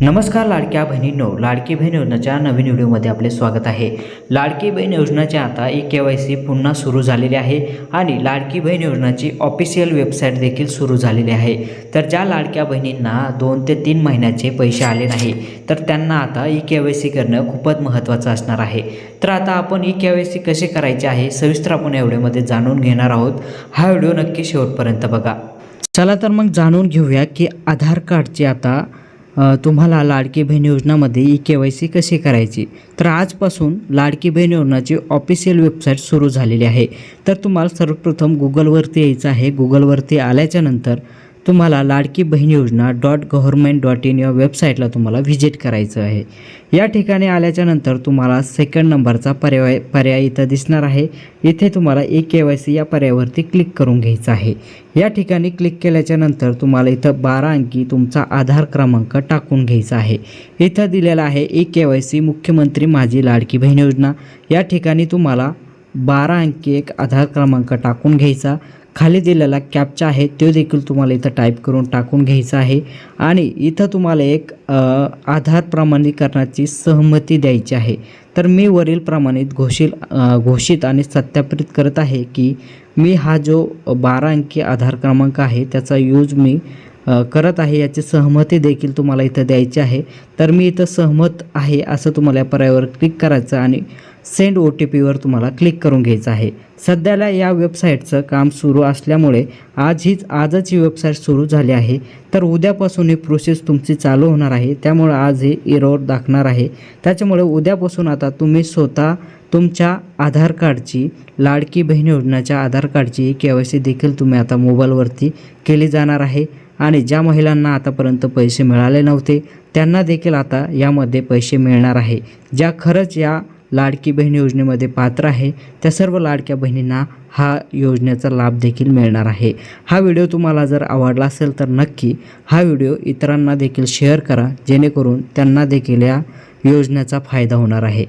नमस्कार लाडक्या बहिणींनो लाडकी बहीण योजनेच्या नवीन व्हिडिओमध्ये आपले स्वागत आहे. लाडकी बहीण योजनेची आता ई के वाय सी पुन्हा सुरू झालेली आहे आणि लाडकी बहीण योजनाची ऑफिशियल वेबसाईट देखील सुरू झालेली आहे. तर ज्या लाडक्या बहिणींना दोन ते तीन महिन्याचे पैसे आले नाही तर त्यांना आता ई के वाय सी करणं खूपच महत्त्वाचं असणार आहे. तर आता आपण ई के वाय सी कसे करायचे आहे सविस्तर आपण या व्हिडिओमध्ये जाणून घेणार आहोत. हा व्हिडिओ नक्की शेवटपर्यंत बघा. चला तर मग जाणून घेऊया की आधार कार्डची आता तुम्हाला लाडकी बहीण योजनामध्ये ई के वाय सी कशी करायची? तर आजपासून लाडकी बहीण योजनाची ऑफिशियल वेबसाईट सुरू झालेली आहे. तर तुम्हाला सर्वप्रथम गुगलवरती यायचं आहे. गुगलवरती आल्याच्यानंतर तुम्हाला लाडकी बहीण योजना डॉट गव्हर्मेंट डॉट इन या वेबसाईटला तुम्हाला व्हिजिट करायचं आहे. या ठिकाणी आल्याच्यानंतर तुम्हाला सेकंड नंबरचा पर्याय पर्याय इथं दिसणार आहे. इथे तुम्हाला ए के वाय सी या पर्यायावरती क्लिक करून घ्यायचं आहे. या ठिकाणी क्लिक केल्याच्यानंतर तुम्हाला इथं बारा अंकी तुमचा आधार क्रमांक टाकून घ्यायचा आहे. इथं दिलेला आहे ए के वाय सी मुख्यमंत्री माझी लाडकी बहीण योजना. या ठिकाणी तुम्हाला बारा अंकी एक आधार क्रमांक टाकून घ्यायचा. खाली दिलेला कॅपचा आहे तो देखील तुम्हाला इथं टाईप करून टाकून घ्यायचा आहे. आणि इथं तुम्हाला एक आधार प्रमाणीकरणाची सहमती द्यायची आहे. तर मी वरील प्रमाणित घोषित घोषित आणि सत्यापित करत आहे की मी हा जो बारा अंकी आधार क्रमांक आहे त्याचा यूज मी करत आहे याची सहमती देखील तुम्हाला इथं द्यायची आहे. तर मी इथं सहमत आहे असं तुम्हाला या पर्यायावर क्लिक करायचं आणि सेंड ओ टी पीवर तुम्हाला क्लिक करून घ्यायचं आहे. सध्याला या वेबसाईटचं काम सुरू असल्यामुळे आज हीच आजच ही वेबसाईट सुरू झाली आहे. तर उद्यापासून ही प्रोसेस तुमची चालू होणार आहे. त्यामुळे आज हे इरोर दाखणार आहे. त्याच्यामुळे उद्यापासून आता तुम्ही स्वतः तुमच्या आधार कार्डची लाडकी बहीण योजनाच्या आधार कार्डची के वाय सी देखील तुम्ही आता मोबाईलवरती केली जाणार आहे. आणि ज्या महिलांना आतापर्यंत पैसे मिळाले नव्हते त्यांना देखील आता यामध्ये पैसे मिळणार आहे. ज्या खरंच या लाडकी बहीण योजनेमध्ये पात्र आहे. त्या सर्व लाडक्या बहिणींना हा योजनेचा लाभ देखील मिळणार आहे. हा व्हिडिओ तुम्हाला जर आवडला असेल तर नक्की हा व्हिडिओ इतरांना देखील शेअर करा जेणेकरून त्यांना देखील या योजनेचा फायदा होणार आहे.